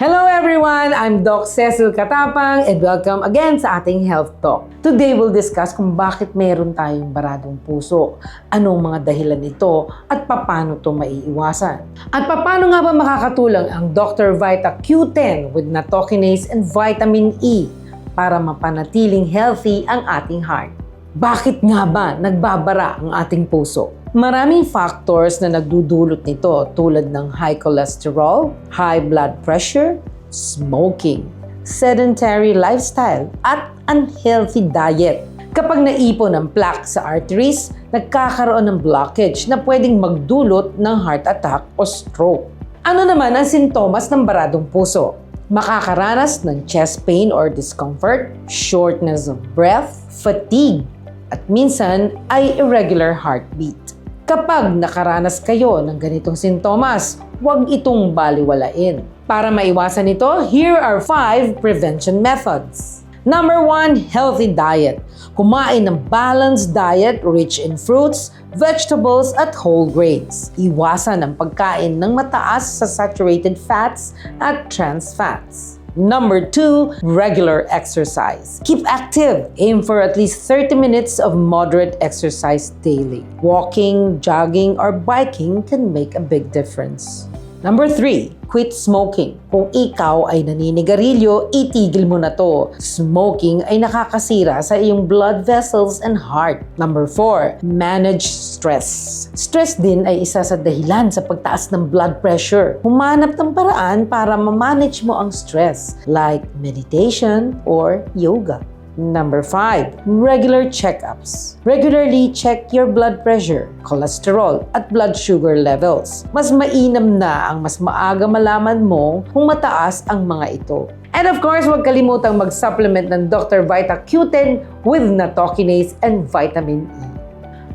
Hello everyone! I'm Doc Cecil Katapang and welcome again sa ating Health Talk. Today we'll discuss kung bakit meron tayong baradong puso, anong mga dahilan nito at paano ito maiiwasan. At paano nga ba makakatulong ang Dr. Vita Q10 with natokinase and vitamin E para mapanatiling healthy ang ating heart. Bakit nga ba nagbabara ang ating puso? Maraming factors na nagdudulot nito tulad ng high cholesterol, high blood pressure, smoking, sedentary lifestyle, at unhealthy diet. Kapag naipon ang plaque sa arteries, nagkakaroon ng blockage na pwedeng magdulot ng heart attack o stroke. Ano naman ang sintomas ng baradong puso? Makakaranas ng chest pain or discomfort, shortness of breath, fatigue, at minsan ay irregular heartbeat. Kapag nakaranas kayo ng ganitong sintomas, huwag itong baliwalain. Para maiwasan ito, here are 5 prevention methods. Number 1, healthy diet. Kumain ng balanced diet rich in fruits, vegetables at whole grains. Iwasan ang pagkain ng mataas sa saturated fats at trans fats. Number two, regular exercise. Keep active. Aim for at least 30 minutes of moderate exercise daily. Walking, jogging, or biking can make a big difference. Number three, quit smoking. Kung ikaw ay naninigarilyo, itigil mo na to. Smoking ay nakakasira sa iyong blood vessels and heart. Number four, manage stress. Stress din ay isa sa dahilan sa pagtaas ng blood pressure. Humanap ng paraan para ma-manage mo ang stress like meditation or yoga. Number 5, regular checkups. Regularly check your blood pressure, cholesterol, at blood sugar levels. Mas mainam na ang mas maaga malaman mo kung mataas ang mga ito. And of course, huwag kalimutang mag-supplement ng Dr. Vita Q10 with natokinase and vitamin E.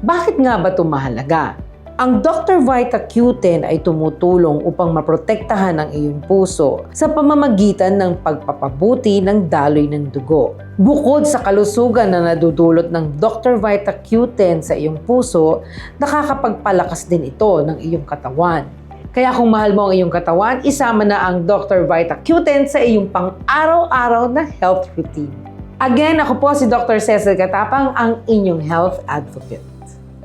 Bakit nga ba ito mahalaga? Ang Dr. Vita Q10 ay tumutulong upang maprotektahan ang iyong puso sa pamamagitan ng pagpapabuti ng daloy ng dugo. Bukod sa kalusugan na nadudulot ng Dr. Vita Q10 sa iyong puso, nakakapagpalakas din ito ng iyong katawan. Kaya kung mahal mo ang iyong katawan, isama na ang Dr. Vita Q10 sa iyong pang-araw-araw na health routine. Again, ako po si Dr. Cecil Katapang, ang inyong health advocate.